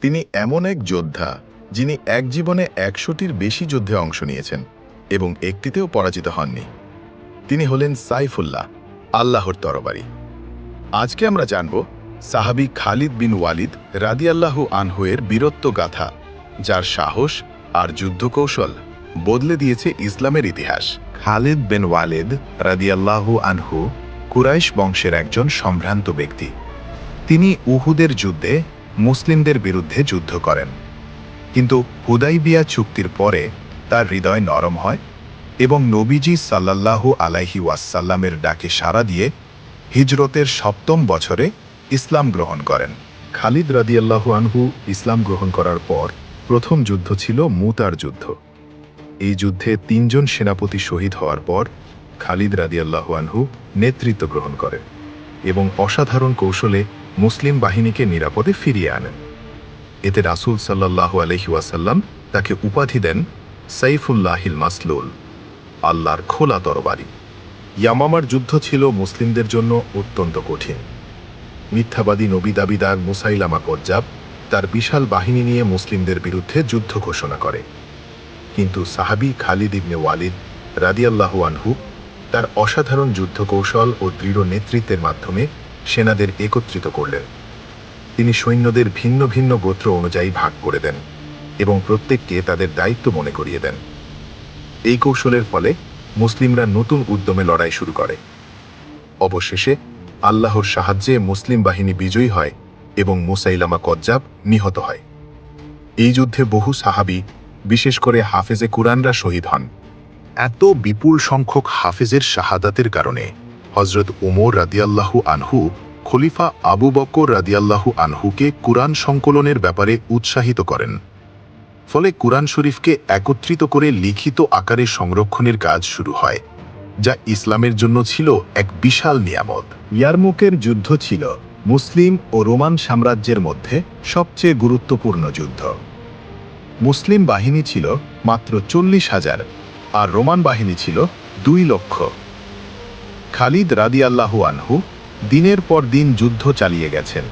তিনি এমন এক যোদ্ধা যিনি এক জীবনে একশোটির বেশি যুদ্ধে অংশ নিয়েছেন এবং একটিতেও পরাজিত হননি। তিনি হলেন সাইফুল্লাহ, আল্লাহর তরবারি। আজকে আমরা জানব সাহাবি খালিদ বিন ওয়ালিদ রাদিয়াল্লাহু আনহুয়ের বীরত্ব গাথা, যার সাহস আর যুদ্ধকৌশল বদলে দিয়েছে ইসলামের ইতিহাস। খালিদ বিন ওয়ালিদ রাদিয়াল্লাহু আনহু কুরাইশ বংশের একজন সম্ভ্রান্ত ব্যক্তি। তিনি উহুদের যুদ্ধে মুসলিমদের বিরুদ্ধে যুদ্ধ করেন। কিন্তু হুদাইবিয়া চুক্তির পরে তার হৃদয় নরম হয় এবং নবীজি সাল্লাল্লাহু আলাইহি ওয়াসাল্লামের ডাকে সাড়া দিয়ে হিজরতের সপ্তম বছরে ইসলাম গ্রহণ করেন। খালিদ রাদিয়াল্লাহু আনহু ইসলাম গ্রহণ করার পর প্রথম যুদ্ধ ছিল মুতার যুদ্ধ। এই যুদ্ধে তিনজন সেনাপতি শহীদ হওয়ার পর খালিদ রাদিয়াল্লাহু আনহু নেতৃত্ব গ্রহণ করেন এবং অসাধারণ কৌশলে মুসলিম বাহিনীকে নিরাপদে ফিরিয়ে আনেন এতে রাসূল সাল্লাল্লাহু আলহি ওয়াসাল্লাম তাকে উপাধি দেন সাইফুল্লাহিল মাসলুল, আল্লাহর খোলা তরবারি ইয়ামামার যুদ্ধ ছিল মুসলিমদের জন্য অত্যন্ত কঠিন। মিথ্যাবাদী নবী দাবিদার মুসাইলামা কজ্জাব তার বিশাল বাহিনী নিয়ে মুসলিমদের বিরুদ্ধে যুদ্ধ ঘোষণা করে। কিন্তু সাহাবি খালিদ ইবনে ওয়ালিদ রাদিয়াল্লাহু আনহু তার অসাধারণ যুদ্ধ কৌশল ও দৃঢ় নেতৃত্বের মাধ্যমে সেনাদের একত্রিত করলেন। তিনি সৈন্যদের ভিন্ন ভিন্ন গোত্র অনুযায়ী ভাগ করে দেন এবং প্রত্যেককে তাদের দায়িত্ব মনে করিয়ে দেন। এই কৌশলের ফলে মুসলিমরা নতুন উদ্যমে লড়াই শুরু করে। অবশেষে আল্লাহর সাহায্যে মুসলিম বাহিনী বিজয়ী হয় এবং মুসাইলামা কজ্জাব নিহত হয়। এই যুদ্ধে বহু সাহাবি, বিশেষ করে হাফেজে কুরআনরা শহীদ হন। এত বিপুল সংখ্যক হাফেজের শাহাদাতের কারণে হজরত উমর রাদিয়াল্লাহু আনহু, খলিফা আবু বকর রাদিয়াল্লাহু আনহুকে কুরআন সংকলনের ব্যাপারে উৎসাহিত করেন। ফলে কুরআন শরীফকে একত্রিত করে লিখিত আকারে সংরক্ষণের কাজ শুরু হয়, যা ইসলামের জন্য ছিল এক বিশাল নিয়ামত। ইয়ারমুকের যুদ্ধ ছিল মুসলিম ও রোমান সাম্রাজ্যের মধ্যে সবচেয়ে গুরুত্বপূর্ণ যুদ্ধ। মুসলিম বাহিনী ছিল মাত্র চল্লিশ হাজার আর রোমান বাহিনী ছিল দুই লক্ষ। খালিদ রাদিয়াল্লাহু আনহু দিনের পর দিন যুদ্ধ চালিয়ে গেছেন।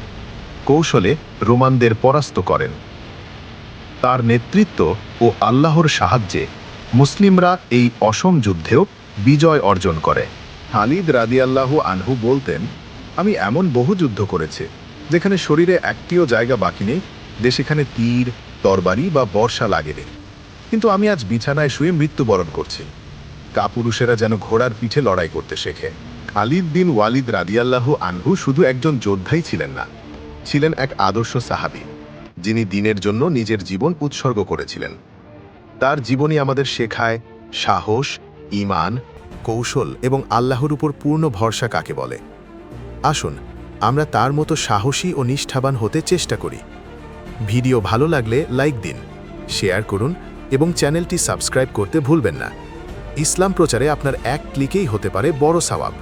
কৌশলে রোমানদের পরাস্ত করেন। তার নেতৃত্ব ও আল্লাহর সাহায্যে মুসলিমরা এই অসম যুদ্ধেও বিজয় অর্জন করে। খালিদ রাদিয়াল্লাহু আনহু বলতেন, আমি এমন বহু যুদ্ধ করেছি, যেখানে শরীরে একটিও জায়গা বাকি নেই, যে সেখানে তীর, তরবারি বা বর্ষা লাগেনি। কিন্তু আমি আজ বিছানায় শুয়ে মৃত্যুবরণ করছি। কাপুরুষেরা যেন ঘোড়ার পিঠে লড়াই করতে শেখে। খালিদ বিন ওয়ালিদ রাদিয়াল্লাহু আনহু শুধু একজন যোদ্ধাই ছিলেন না, ছিলেন এক আদর্শ সাহাবি, যিনি দিনের জন্য নিজের জীবন উৎসর্গ করেছিলেন। তার জীবনী আমাদের শেখায় সাহস, ঈমান, কৌশল এবং আল্লাহর উপর পূর্ণ ভরসা কাকে বলে। আসুন, আমরা তার মতো সাহসী ও নিষ্ঠাবান হতে চেষ্টা করি। ভিডিও ভালো লাগলে লাইক দিন, শেয়ার করুন এবং চ্যানেলটি সাবস্ক্রাইব করতে ভুলবেন না। ইসলাম প্রচারে আপনার এক ক্লিকেই হতে পারে বড় সওয়াব।